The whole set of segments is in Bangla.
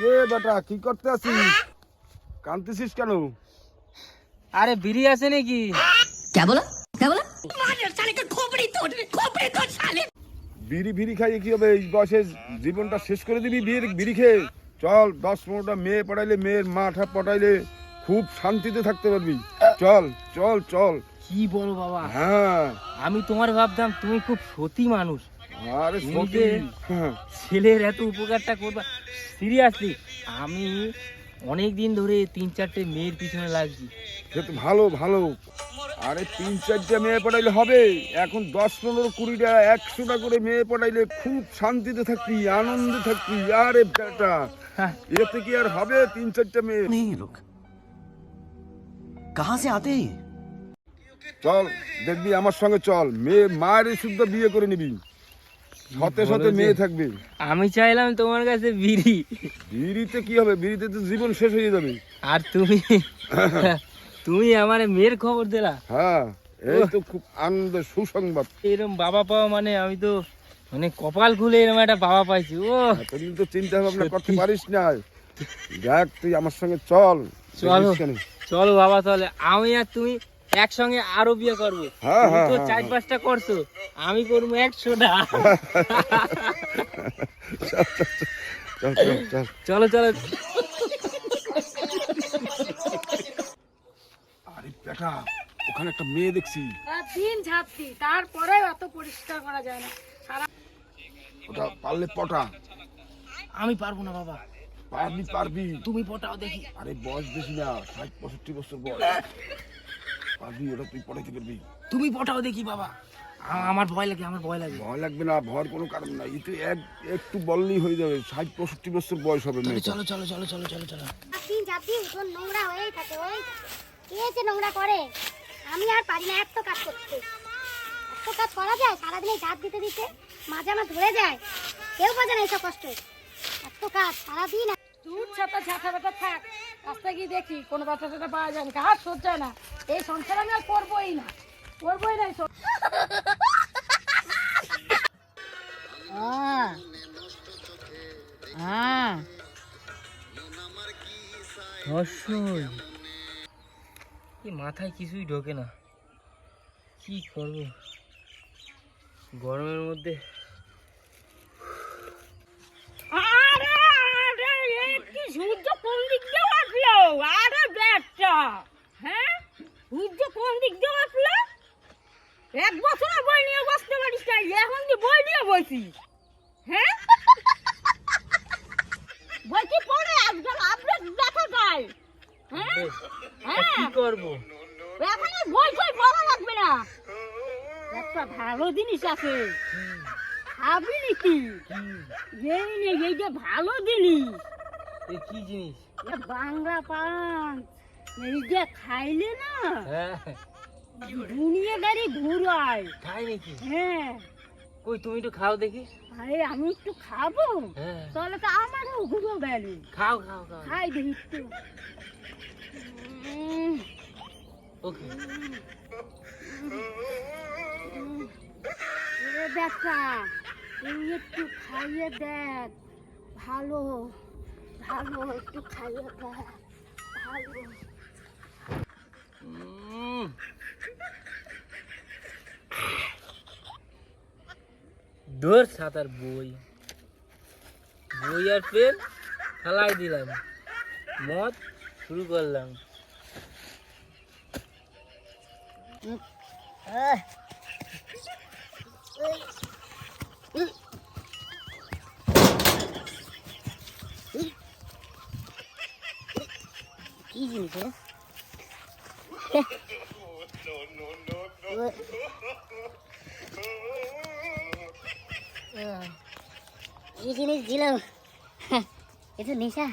কিরে বেটা কি করতে আছিস কান্দতেছিস কেন? আরে বিড়ি আছে নাকি? কে বলো? কে বলো? বিড়ি বিড়ি খাইয়ে কি হবে? এই বয়সে জীবনটা শেষ করে দিবি বিড়ি বিড়ি খেয়ে। চল দশ পনেরোটা মেয়ে পটাইলে মেয়ের মাঠা পটাইলে খুব শান্তিতে থাকতে পারবি। চল চল চল। কি বলো বাবা? হ্যাঁ। আমি তোমার ভাবতাম তুমি খুব সতী মানুষ। আরে ছেলের এত উপকারটা করবা। সিরিয়াসলি আমি অনেক দিন ধরে তিন চারটে মেয়ের পিছনে লাগছি। সে তো ভালো ভালো। আরে তিন চারটে মেয়ে পড়াইলে হবে। এখন দশ পনেরো কুড়িটা একশোটা করে মেয়ে পড়াইলে খুব শান্তিতে থাকবি আনন্দে থাকবি। আরে বেটা হ্যাঁ। এতে কি আর হবে তিন চারটে মেয়ে? লোক। কাহা সে আতে? চল দেখবি আমার সঙ্গে চল। মেয়ে মায়ের শুদ্ধ বিয়ে করে নিবি। সতে সতে মেয়ে থাকবে। আমি চাইলাম তোমার কাছে বিড়ি। বিড়িতে কি হবে? বিড়িতে তো জীবন শেষ হয়ে যাবে। আর তুমি তুমি আমার মেয়ের খবর দিলা? হ্যাঁ এই তো খুব আনন্দ সুসংবাদ। এরকম বাবা পাওয়া মানে আমি তো মানে কপাল খুলে এরকম একটা বাবা পাইছি ও। এতদিন তো চিন্তা ভাবনা করতে পারিস না। দেখ তুই আমার সঙ্গে চল। চলো। চলো বাবা তাহলে আমি আর তুমি একসঙ্গে আরও বিয়ে করব। হ্যাঁ, তুমি হ্যাঁ, তো হ্যাঁ, চার। পাঁচটা করছ আমি করব একশোটা চল চল। আরে বেটা ওখানে একটা মেয়ে দেখছি। দিন ঝাপছি তারপরে অত পরিষ্কার করা যায় না। সারা ওটা পারলে পটা। আমি পারব না বাবা। পারবি পারবি। তুমি পটাও দেখি। আরে বয়স বেশি না ষাট পঁয়ষট্টি বছর বয়স। পারবি ওটা তুই পড়াইতে পারবি। তুমি পটাও দেখি বাবা। আমার ভয় লাগে আমার ভয় লাগে। ভয় লাগবে না ভয়ের কোনো কারণ নাই। এই তো এক একটু বললেই হয়ে যাবে। ষাট পঁয়ষট্টি বছর বয়স হবে মেয়েটা। চলো চলো চলো চলো চলো চলো। দিন ঝাপছি উঠোন নোংরা হয়েই থাকে ওই কে যে নোংরা করে? আমি আর পারি না এত কাজ করতে। এত কাজ করা যায় সারাদিনে ঝাঁপ দিতে দিতে মাঝে আমার ধরে যায়। কেউ বোঝে না এইসব কষ্ট। এত কাজ সারাদিন দুধ ছাতা ছাতা বেটা থাক। রাস্তায় গিয়ে দেখি কোনো বাচ্চা টাটা পাওয়া যায় না কার সহ্য না? এই সংসার আমি আর করবোই না। করবোই না এই সং- কি মাথায় কিছুই ঢোকে না। কি করব? গরমের মধ্যে আরে আরে এই কি সূর্য কোন দিক দিয়ে আসলো? আরে ব্যাটটা হ্যাঁ? সূর্য কোন দিক দিয়ে আসলো? এক বছর বই নিয়ে বসতে পারিস না। এখন কি বই নিয়ে বসিস। হ্যাঁ? কি পড়ে? আজকাল আপডেট দেখা যায়। হ্যাঁ? তা কি করব? এখন বই বই পড়া লাগবে না। একটা ভালো জিনিস আছে। এই নে এই যে ভালো জিনিস। এ কি জিনিস? এ বাংলা পান এই যে খাইলে না হ্যাঁ। দুনিয়া গাড়ি ঘুরায় খাই নাকি? হ্যাঁ। কই তুমি একটু খাও দেখি। আরে আমি একটু খাব? হ্যাঁ। তাহলে তো আমারও ঘুরো গেল খাও খাও খাও। খাই দেখি একটু। ওকে। এ দেখা তুই একটু খাইয়ে দেখ ভালো। ভালো একটু খাইয়ে ভালো দূর সাঁতার বই। বই আর পেন ফেলাই দিলাম। মদ শুরু করলাম। কি জিনিস রে কি জিনিস দিল। এ তো নেশা।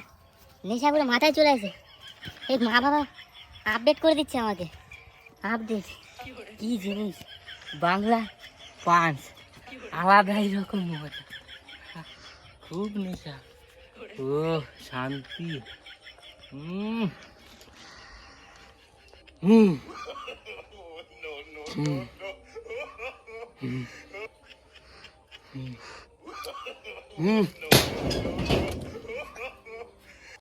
নেশা করে মাথায় চলে আসে। এই মা বাবা আপডেট করে দিচ্ছে আমাকে। আপডেট কি জিনিস? বাংলা পাঁচ। আলাদাই রকম মজা। খুব নেশা। ও শান্তি। হুম Mm. no, no, mm. no, no. Mm. Mm. Mm.